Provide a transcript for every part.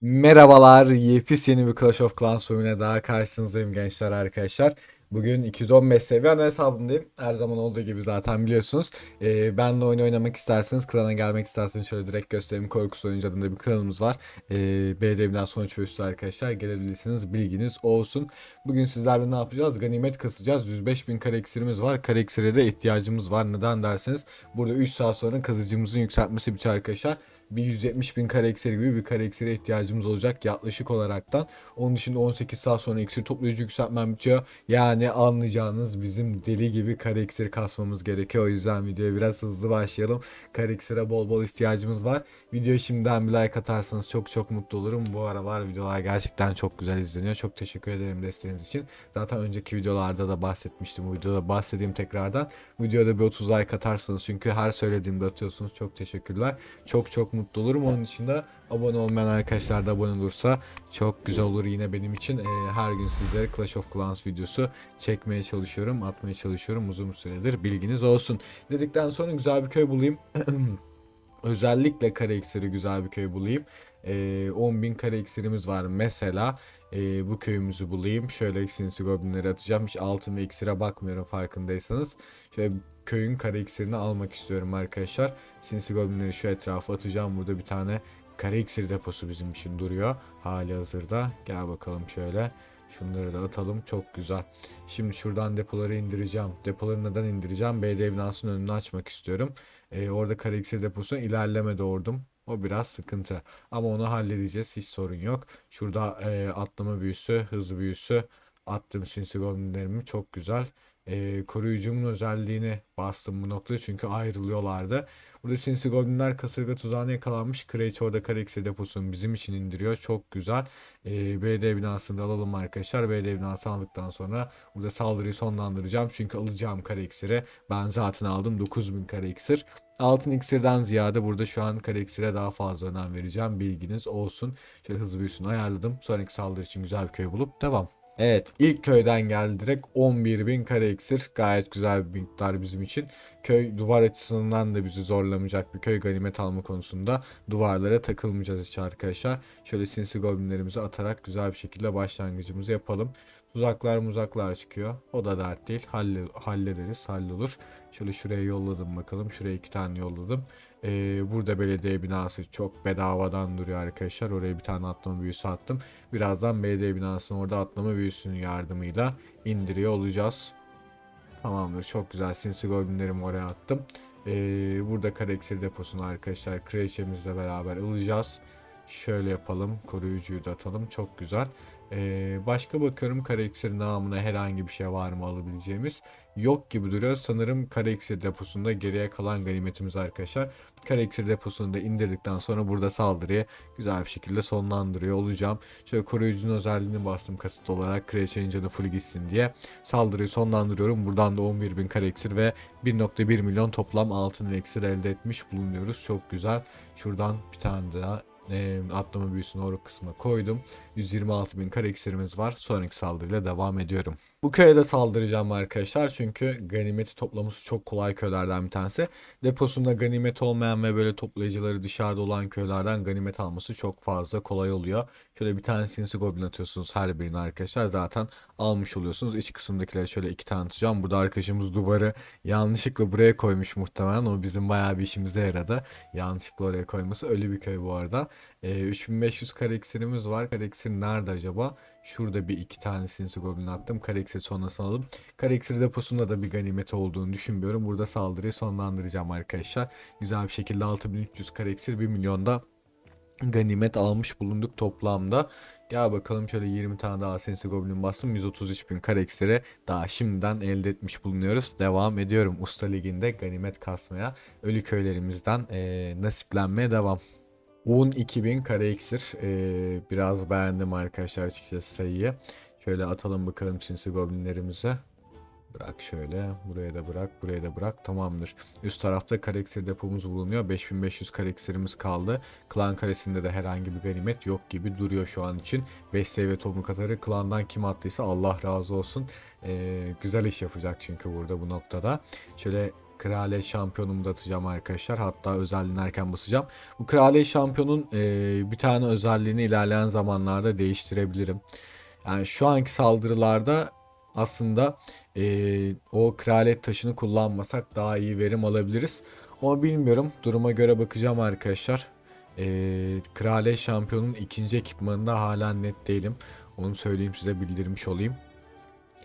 Merhabalar, yepyeni bir Clash of Clans oyununa daha karşınızdayım gençler arkadaşlar. Bugün 215 seviye ana hesabımdayım. Her zaman olduğu gibi zaten biliyorsunuz. Ee, benle oyun oynamak isterseniz, klana gelmek isterseniz şöyle direkt göstereyim. Korkusu Oyuncu adında bir klanımız var. Ee, BDM'den sonuç ve üstü arkadaşlar. Gelebilirsiniz, bilginiz olsun. Bugün sizlerle ne yapacağız? Ganimet kasacağız. 105 bin kare iksirimiz var. Kare iksire de ihtiyacımız var. Neden derseniz burada 3 saat sonra kazıcımızın yükseltmesi bitiyor arkadaşlar bir 170 bin kare iksir gibi bir kare iksire ihtiyacımız olacak yaklaşık olaraktan. Onun dışında 18 saat sonra iksir toplayıcı yükseltmem bitiyor. Yani anlayacağınız bizim deli gibi kare iksir kasmamız gerekiyor. O yüzden videoya biraz hızlı başlayalım. Kare iksire bol bol ihtiyacımız var. Videoya şimdiden bir like atarsanız çok çok mutlu olurum. Bu aralar videolar gerçekten çok güzel izleniyor. Çok teşekkür ederim desteğiniz için. Zaten önceki videolarda da bahsetmiştim. Bu videoda bahsedeyim tekrardan. Videoda bir 30 like atarsanız çünkü her söylediğimde atıyorsunuz. Çok teşekkürler. Çok çok mutlu olurum. Onun dışında abone olmayan arkadaşlar da abone olursa çok güzel olur yine benim için. Ee, her gün sizlere Clash of Clans videosu çekmeye çalışıyorum, atmaya çalışıyorum uzun süredir. Bilginiz olsun. Dedikten sonra güzel bir köy bulayım. Özellikle kare iksiri güzel bir köy bulayım. Ee, 10.000 kare iksirimiz var mesela. Ee, bu köyümüzü bulayım. Şöyle sinsi goblinleri atacağım. Hiç altın ve iksire bakmıyorum farkındaysanız. Şöyle köyün kare iksirini almak istiyorum arkadaşlar. Sinsi goblinleri şu etrafa atacağım. Burada bir tane kare iksir deposu bizim için duruyor. Hali hazırda. Gel bakalım şöyle. Şunları da atalım. Çok güzel. Şimdi şuradan depoları indireceğim. Depoları neden indireceğim? BD binasının önünü açmak istiyorum. Ee, orada kare iksir deposuna ilerleme doğurdum. O biraz sıkıntı. Ama onu halledeceğiz. Hiç sorun yok. Şurada e, atlama büyüsü, hız büyüsü attım sinsi goblinlerimi. Çok güzel. E, koruyucumun özelliğini bastım bu noktada çünkü ayrılıyorlardı. Burada sinsi goblinler kasırga tuzağına yakalanmış. Kraliçe orada iksir deposunu bizim için indiriyor. Çok güzel. E, BD binasını da alalım arkadaşlar. BD binası aldıktan sonra burada saldırıyı sonlandıracağım. Çünkü alacağım kare iksiri ben zaten aldım. 9000 kare iksir. Altın iksirden ziyade burada şu an kare iksire daha fazla önem vereceğim. Bilginiz olsun. Şöyle hızlı büyüsünü ayarladım. Sonraki saldırı için güzel bir köy bulup devam. Evet ilk köyden geldi direkt 11.000 kare iksir. Gayet güzel bir miktar bizim için. Köy duvar açısından da bizi zorlamayacak bir köy ganimet alma konusunda duvarlara takılmayacağız hiç arkadaşlar. Şöyle sinsi goblinlerimizi atarak güzel bir şekilde başlangıcımızı yapalım. Tuzaklar muzaklar çıkıyor. O da dert değil. Halle, hallederiz. Hallolur. Şöyle şuraya yolladım bakalım. Şuraya iki tane yolladım. Ee, burada belediye binası çok bedavadan duruyor arkadaşlar. Oraya bir tane atlama büyüsü attım. Birazdan belediye binasını orada atlama büyüsünün yardımıyla indiriyor olacağız. Tamamdır. Çok güzel. Sinsi goblinlerimi oraya attım. Ee, burada kare iksir deposunu arkadaşlar kreşemizle beraber alacağız. Şöyle yapalım. Koruyucuyu da atalım. Çok güzel. Ee, başka bakıyorum kare iksir namına herhangi bir şey var mı alabileceğimiz. Yok gibi duruyor. Sanırım kare iksir deposunda geriye kalan ganimetimiz arkadaşlar. Kare iksir deposunu da indirdikten sonra burada saldırıyı güzel bir şekilde sonlandırıyor olacağım. Şöyle koruyucunun özelliğini bastım kasıt olarak Kraliçenin canı full gitsin diye. Saldırıyı sonlandırıyorum. Buradan da 11.000 kare iksir ve 1.1 milyon toplam altın ve iksir elde etmiş bulunuyoruz. Çok güzel. Şuradan bir tane daha e, atlama büyüsünü o kısma koydum. 126 bin kare iksirimiz var. Sonraki saldırıyla devam ediyorum. Bu köye de saldıracağım arkadaşlar. Çünkü ganimeti toplaması çok kolay köylerden bir tanesi. Deposunda ganimet olmayan ve böyle toplayıcıları dışarıda olan köylerden ganimet alması çok fazla kolay oluyor. Şöyle bir tane sinsi goblin atıyorsunuz her birine arkadaşlar. Zaten almış oluyorsunuz. İç kısımdakileri şöyle iki tane atacağım. Burada arkadaşımız duvarı yanlışlıkla buraya koymuş muhtemelen. O bizim bayağı bir işimize yaradı. Yanlışlıkla oraya koyması. Ölü bir köy bu arada. E, 3500 kare iksirimiz var. Kare iksir nerede acaba? Şurada bir iki tane sinsi goblin attım. Kare iksir sonrasını alalım. Kare iksir deposunda da bir ganimet olduğunu düşünmüyorum. Burada saldırıyı sonlandıracağım arkadaşlar. Güzel bir şekilde 6300 kare iksir 1 milyonda ganimet almış bulunduk toplamda. Gel bakalım şöyle 20 tane daha sinsi goblin bastım. 133 bin kare iksiri daha şimdiden elde etmiş bulunuyoruz. Devam ediyorum Usta Ligi'nde ganimet kasmaya. Ölü köylerimizden eee, nasiplenmeye devam. 12.000 kare iksir. Ee, biraz beğendim arkadaşlar açıkçası sayıyı. Şöyle atalım bakalım sinsi goblinlerimize. Bırak şöyle. Buraya da bırak. Buraya da bırak. Tamamdır. Üst tarafta kare iksir depomuz bulunuyor. 5500 kare iksirimiz kaldı. Klan karesinde de herhangi bir ganimet yok gibi duruyor şu an için. 5 seviye toplum katarı klandan kim attıysa Allah razı olsun. Ee, güzel iş yapacak çünkü burada bu noktada. Şöyle Kraliyet şampiyonumu da atacağım arkadaşlar. Hatta özelliğini erken basacağım. Bu Kraliyet şampiyonun e, bir tane özelliğini ilerleyen zamanlarda değiştirebilirim. Yani şu anki saldırılarda aslında e, o kraliyet taşını kullanmasak daha iyi verim alabiliriz. Ama bilmiyorum. Duruma göre bakacağım arkadaşlar. E, kraliyet şampiyonun ikinci ekipmanında hala net değilim. Onu söyleyeyim size bildirmiş olayım.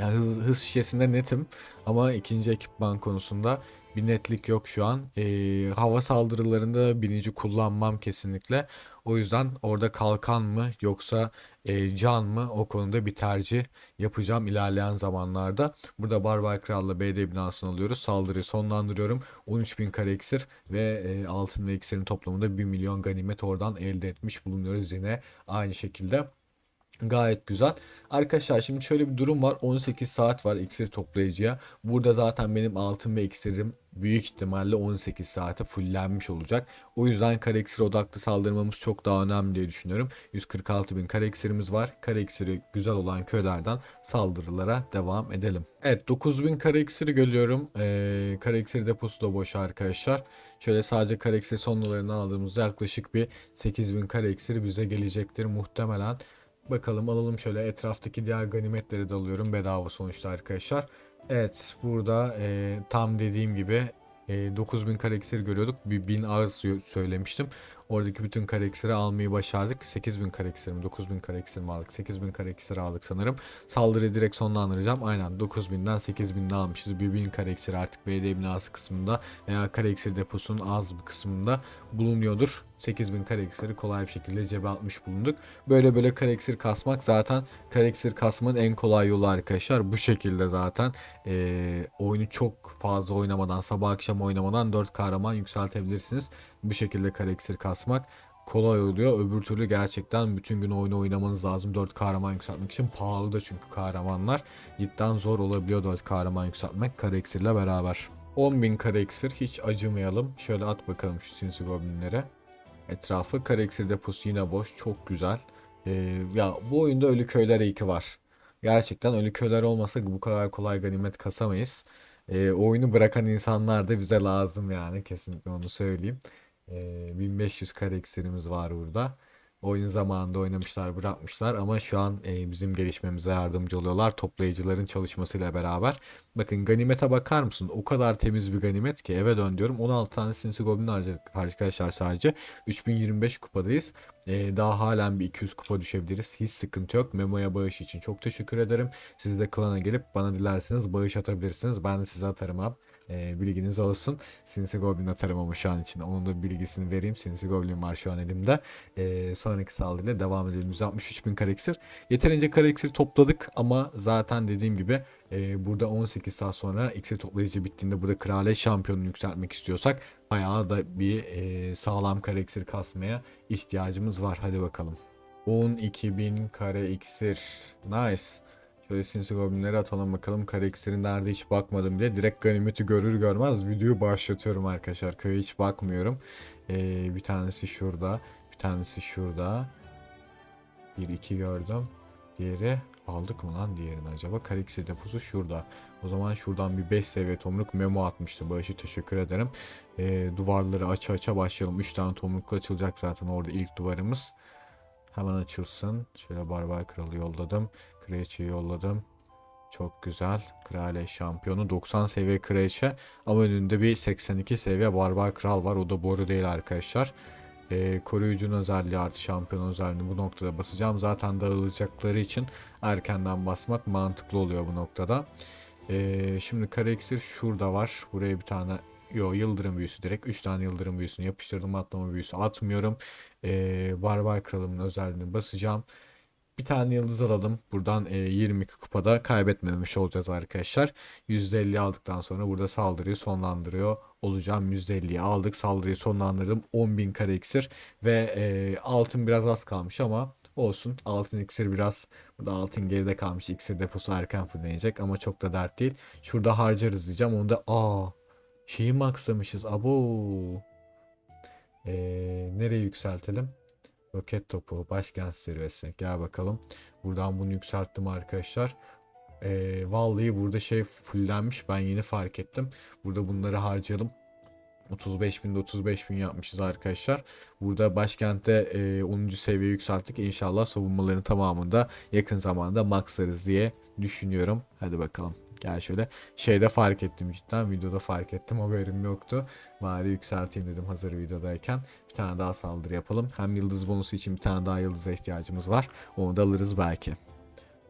Yani hız, hız şişesinde netim ama ikinci ekipman konusunda bir netlik yok şu an. Ee, hava saldırılarında birinci kullanmam kesinlikle. O yüzden orada kalkan mı yoksa e, can mı o konuda bir tercih yapacağım ilerleyen zamanlarda. Burada Barbar Kral'la BD binasını alıyoruz. Saldırıyı sonlandırıyorum. 13.000 kare iksir ve e, altın ve iksirin toplamında 1 milyon ganimet oradan elde etmiş bulunuyoruz yine aynı şekilde. Gayet güzel. Arkadaşlar şimdi şöyle bir durum var. 18 saat var iksir toplayıcıya. Burada zaten benim altın ve iksirim büyük ihtimalle 18 saate fullenmiş olacak. O yüzden kare iksir odaklı saldırmamız çok daha önemli diye düşünüyorum. 146 bin kare iksirimiz var. Kare iksiri güzel olan köylerden saldırılara devam edelim. Evet 9000 kare iksiri görüyorum. Ee, kare iksir deposu da boş arkadaşlar. Şöyle sadece kare iksir sonralarını aldığımızda yaklaşık bir 8000 kare iksiri bize gelecektir muhtemelen. Bakalım alalım şöyle etraftaki diğer ganimetleri de alıyorum bedava sonuçta arkadaşlar. Evet burada e, tam dediğim gibi e, 9000 kare iksir görüyorduk. Bir 1000 ağız söylemiştim. Oradaki bütün kare iksiri almayı başardık. 8000 kare iksir mi 9000 kare iksir mi aldık? 8000 kare iksir aldık sanırım. Saldırıyı direkt sonlandıracağım. Aynen 9000'den 8000'de almışız. 1000 kare iksir artık BD binası kısmında veya kare iksir deposunun az bir kısmında bulunuyordur. 8000 kare iksiri kolay bir şekilde cebe atmış bulunduk. Böyle böyle kare iksir kasmak zaten kare iksir kasmanın en kolay yolu arkadaşlar. Bu şekilde zaten e, oyunu çok fazla oynamadan sabah akşam oynamadan 4 kahraman yükseltebilirsiniz. Bu şekilde kare iksir kasmak kolay oluyor. Öbür türlü gerçekten bütün gün oyunu oynamanız lazım. 4 kahraman yükseltmek için pahalı da çünkü kahramanlar. Cidden zor olabiliyor 4 kahraman yükseltmek kare iksirle beraber. 10.000 kare iksir hiç acımayalım. Şöyle at bakalım şu sinsi goblinlere. Etrafı kare iksir deposu yine boş. Çok güzel. Ee, ya bu oyunda ölü köyler iyi ki var. Gerçekten ölü köyler olmasa bu kadar kolay ganimet kasamayız. Ee, oyunu bırakan insanlar da bize lazım yani kesinlikle onu söyleyeyim. Ee, 1500 kare iksirimiz var burada. Oyun zamanında oynamışlar bırakmışlar ama şu an e, bizim gelişmemize yardımcı oluyorlar toplayıcıların çalışmasıyla beraber. Bakın ganimete bakar mısın? O kadar temiz bir ganimet ki eve dön diyorum. 16 tane sinsi goblin arkadaşlar sadece. 3025 kupadayız. E, daha halen bir 200 kupa düşebiliriz. Hiç sıkıntı yok. Memo'ya bağış için çok teşekkür ederim. Siz de klana gelip bana dilerseniz bağış atabilirsiniz. Ben de size atarım abi. E, bilginiz olsun. Sinsi Goblin atarım ama şu an için. Onun da bilgisini vereyim. Sinsi Goblin var şu an elimde. E, sonraki saldırıyla devam edelim. 163 bin kare iksir. Yeterince kare iksir topladık ama zaten dediğim gibi e, burada 18 saat sonra iksir toplayıcı bittiğinde burada kraliyet şampiyonunu yükseltmek istiyorsak bayağı da bir e, sağlam kare iksir kasmaya ihtiyacımız var. Hadi bakalım. 12.000 kare iksir. Nice. Şöyle sinsi goblinleri atalım bakalım. İksirin nerede hiç bakmadım bile. Direkt ganimeti görür görmez videoyu başlatıyorum arkadaşlar. Köye hiç bakmıyorum. Ee, bir tanesi şurada. Bir tanesi şurada. Bir iki gördüm. Diğeri aldık mı lan diğerini acaba? Kare iksir deposu şurada. O zaman şuradan bir 5 seviye tomruk memo atmıştı. Bağışı teşekkür ederim. Ee, duvarları aça aça başlayalım. 3 tane tomrukla açılacak zaten orada ilk duvarımız. Hemen açılsın. Şöyle barbar kralı yolladım. Kraliçeyi yolladım. Çok güzel. Kraliçe şampiyonu 90 seviye kraliçe ama önünde bir 82 seviye barbar kral var. O da boru değil arkadaşlar. Ee, koruyucunun özelliği artı şampiyon özelliğini bu noktada basacağım. Zaten dağılacakları için erkenden basmak mantıklı oluyor bu noktada. Ee, şimdi kare iksir şurada var. Buraya bir tane Yo yıldırım büyüsü direkt 3 tane yıldırım büyüsünü yapıştırdım atlama büyüsü atmıyorum. Ee, barbar kralımın özelliğini basacağım. Bir tane yıldız alalım. Buradan e, 22 kupada kaybetmemiş olacağız arkadaşlar. %50 aldıktan sonra burada saldırıyı sonlandırıyor olacağım. %50'yi aldık. Saldırıyı sonlandırdım. 10.000 kare iksir ve e, altın biraz az kalmış ama olsun. Altın iksir biraz burada altın geride kalmış. İksir deposu erken fullenecek ama çok da dert değil. Şurada harcarız diyeceğim. Onu da aa şeyi maksamışız. Abo. Ee, nereye yükseltelim? Roket topu, başkent zirvesi. Gel bakalım. Buradan bunu yükselttim arkadaşlar. Ee, vallahi burada şey fullenmiş ben yeni fark ettim. Burada bunları harcayalım. 35 bin 35 bin yapmışız arkadaşlar. Burada başkentte e, 10. seviye yükselttik. İnşallah savunmaların tamamında yakın zamanda maxlarız diye düşünüyorum. Hadi bakalım. Gel şöyle. Şeyde fark ettim cidden. Videoda fark ettim. Haberim yoktu. Bari yükselteyim dedim hazır videodayken. Bir tane daha saldırı yapalım. Hem yıldız bonusu için bir tane daha yıldıza ihtiyacımız var. Onu da alırız belki.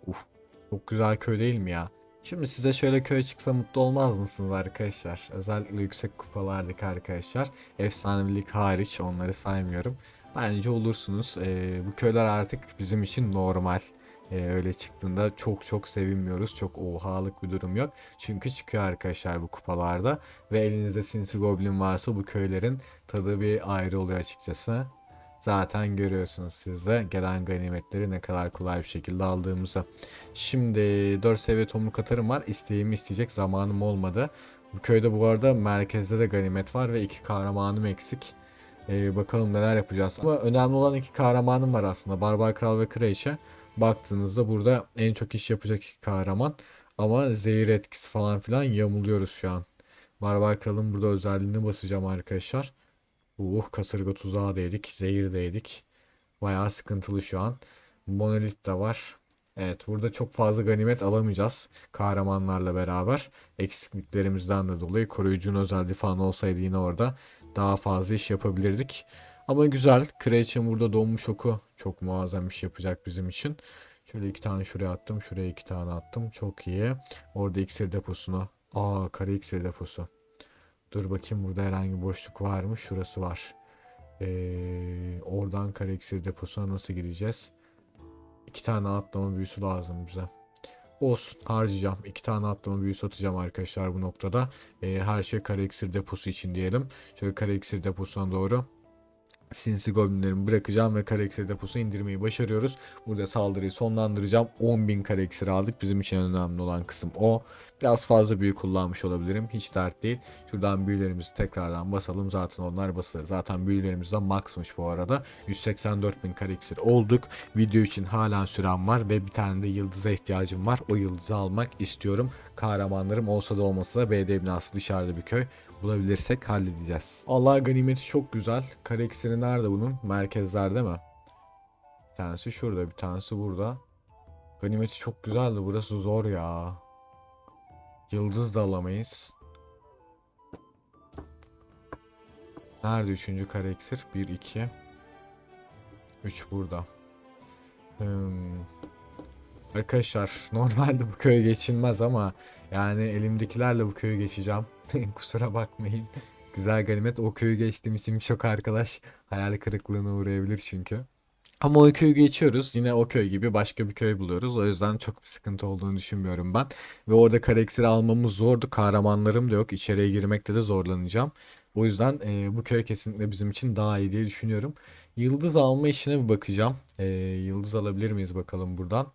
Uf. Çok güzel köy değil mi ya? Şimdi size şöyle köy çıksa mutlu olmaz mısınız arkadaşlar? Özellikle yüksek kupalardaki arkadaşlar. Efsanevilik hariç onları saymıyorum. Bence olursunuz. Ee, bu köyler artık bizim için normal. Ee, öyle çıktığında çok çok sevinmiyoruz. Çok ohalık bir durum yok. Çünkü çıkıyor arkadaşlar bu kupalarda. Ve elinizde sinsi goblin varsa bu köylerin tadı bir ayrı oluyor açıkçası. Zaten görüyorsunuz siz de gelen ganimetleri ne kadar kolay bir şekilde aldığımızı. Şimdi 4 seviye tomruk atarım var. İsteğimi isteyecek zamanım olmadı. Bu köyde bu arada merkezde de ganimet var ve iki kahramanım eksik. Ee, bakalım neler yapacağız. Ama önemli olan iki kahramanım var aslında. Barbar Kral ve Kraliçe. Baktığınızda burada en çok iş yapacak kahraman. Ama zehir etkisi falan filan yamuluyoruz şu an. Barbar Kral'ın burada özelliğini basacağım arkadaşlar. Uh kasırga tuzağı değdik. Zehir değdik. Bayağı sıkıntılı şu an. Monolit de var. Evet burada çok fazla ganimet alamayacağız. Kahramanlarla beraber. Eksikliklerimizden de dolayı koruyucunun özelliği falan olsaydı yine orada daha fazla iş yapabilirdik. Ama güzel. Kraliçe'nin burada donmuş oku çok muazzam iş yapacak bizim için. Şöyle iki tane şuraya attım. Şuraya iki tane attım. Çok iyi. Orada iksir deposunu. Aa kare iksir deposu. Dur bakayım burada herhangi bir boşluk var mı? Şurası var. Ee, oradan kare iksir deposuna nasıl gireceğiz? İki tane atlama büyüsü lazım bize. Olsun harcayacağım. İki tane atlama büyüsü atacağım arkadaşlar bu noktada. Ee, her şey kare iksir deposu için diyelim. Şöyle kare iksir deposuna doğru sinsi goblinlerimi bırakacağım ve kare iksir deposu indirmeyi başarıyoruz. Burada saldırıyı sonlandıracağım. 10.000 kare iksir aldık. Bizim için önemli olan kısım o. Biraz fazla büyü kullanmış olabilirim. Hiç dert değil. Şuradan büyülerimizi tekrardan basalım. Zaten onlar basılır. Zaten büyülerimiz de maxmış bu arada. 184.000 kare iksir olduk. Video için halen süren var ve bir tane de yıldıza ihtiyacım var. O yıldızı almak istiyorum. Kahramanlarım olsa da olmasa da BD binası dışarıda bir köy bulabilirsek halledeceğiz. Allah ganimeti çok güzel. Kare iksiri nerede bunun? Merkezlerde mi? Bir tanesi şurada, bir tanesi burada. Ganimeti çok güzeldi. Burası zor ya. Yıldız da alamayız. Nerede üçüncü kare iksir? 1, 2. 3 burada. Hmm. Arkadaşlar normalde bu köy geçilmez ama yani elimdekilerle bu köyü geçeceğim. Kusura bakmayın. Güzel ganimet o köyü geçtiğim için birçok arkadaş hayal kırıklığına uğrayabilir çünkü. Ama o köyü geçiyoruz. Yine o köy gibi başka bir köy buluyoruz. O yüzden çok bir sıkıntı olduğunu düşünmüyorum ben. Ve orada kare iksiri almamız zordu. Kahramanlarım da yok. İçeriye girmekte de zorlanacağım. O yüzden e, bu köy kesinlikle bizim için daha iyi diye düşünüyorum. Yıldız alma işine bir bakacağım. E, yıldız alabilir miyiz bakalım buradan.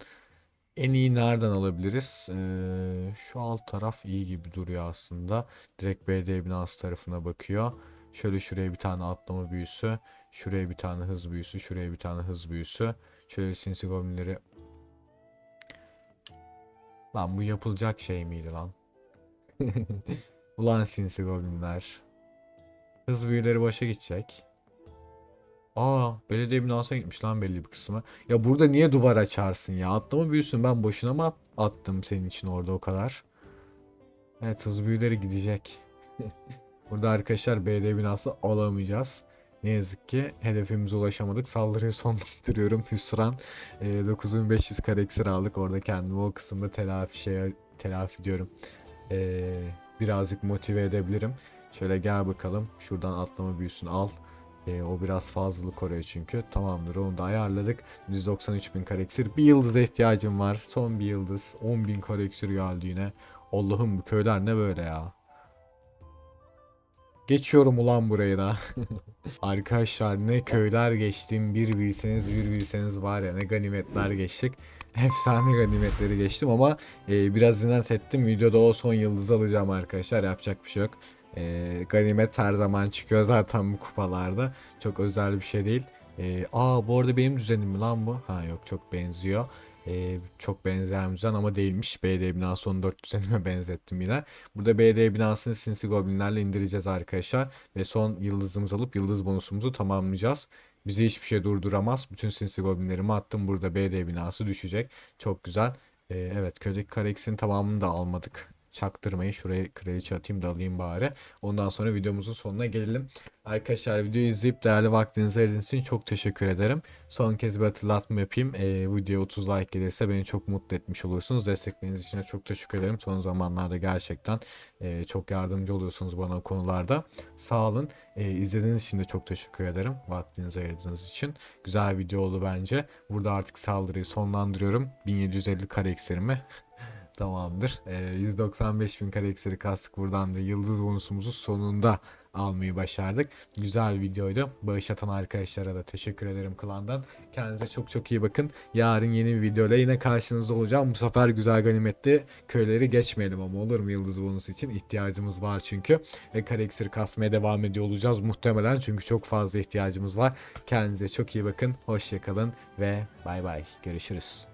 En iyi nereden alabiliriz? Ee, şu alt taraf iyi gibi duruyor aslında. Direkt BD binası tarafına bakıyor. Şöyle şuraya bir tane atlama büyüsü. Şuraya bir tane hız büyüsü. Şuraya bir tane hız büyüsü. Şöyle sinsi goblinleri. Lan bu yapılacak şey miydi lan? Ulan sinsi goblinler. Hız büyüleri başa gidecek. Aa belediye binasına gitmiş lan belli bir kısmı. Ya burada niye duvar açarsın ya? Atlama büyüsün ben boşuna mı at- attım senin için orada o kadar? Evet hız büyüleri gidecek. burada arkadaşlar belediye binası alamayacağız. Ne yazık ki hedefimize ulaşamadık. Saldırıyı sonlandırıyorum. Hüsran e, 9500 kare iksir aldık. Orada kendimi o kısımda telafi şey telafi diyorum. E, birazcık motive edebilirim. Şöyle gel bakalım. Şuradan atlama büyüsünü al. E, o biraz fazlalık oraya çünkü. Tamamdır onu da ayarladık. 193 bin kare iksir. Bir yıldıza ihtiyacım var. Son bir yıldız. 10 bin kare iksir geldi yine. Allah'ım bu köyler ne böyle ya. Geçiyorum ulan burayı da. Arkadaşlar ne köyler geçtim bir bilseniz bir bilseniz var ya ne ganimetler geçtik. Efsane ganimetleri geçtim ama e, biraz inat ettim. Videoda o son yıldızı alacağım arkadaşlar. Yapacak bir şey yok. E, ganimet her zaman çıkıyor zaten bu kupalarda. Çok özel bir şey değil. E, aa bu arada benim düzenim mi lan bu? Ha yok çok benziyor. Ee, çok benzeyen bir düzen ama değilmiş. BD binası 14 düzenime benzettim yine. Burada BD binasını sinsi goblinlerle indireceğiz arkadaşlar. Ve son yıldızımızı alıp yıldız bonusumuzu tamamlayacağız. Bizi hiçbir şey durduramaz. Bütün sinsi goblinlerimi attım. Burada BD binası düşecek. Çok güzel. Ee, evet köydeki kareksinin tamamını da almadık. Çaktırmayı şuraya kraliçe atayım da alayım bari. Ondan sonra videomuzun sonuna gelelim. Arkadaşlar videoyu izleyip değerli vaktinizi ayırdığınız için çok teşekkür ederim. Son kez bir hatırlatma yapayım. Ee, videoya 30 like gelirse beni çok mutlu etmiş olursunuz. Destekleriniz için de çok teşekkür ederim. Son zamanlarda gerçekten e, çok yardımcı oluyorsunuz bana konularda. Sağ olun. E, izlediğiniz için de çok teşekkür ederim. Vaktinizi ayırdığınız için. Güzel video oldu bence. Burada artık saldırıyı sonlandırıyorum. 1750 kare ekserimi Tamamdır. Ee, 195 bin kare ekseri kastık. Buradan da yıldız bonusumuzu sonunda almayı başardık. Güzel videoydu. Bağış atan arkadaşlara da teşekkür ederim klandan. Kendinize çok çok iyi bakın. Yarın yeni bir videoyla yine karşınızda olacağım. Bu sefer güzel ganimetli köyleri geçmeyelim ama olur mu yıldız bonusu için? ihtiyacımız var çünkü. Ve kare kasmaya devam ediyor olacağız muhtemelen. Çünkü çok fazla ihtiyacımız var. Kendinize çok iyi bakın. Hoşçakalın ve bay bay. Görüşürüz.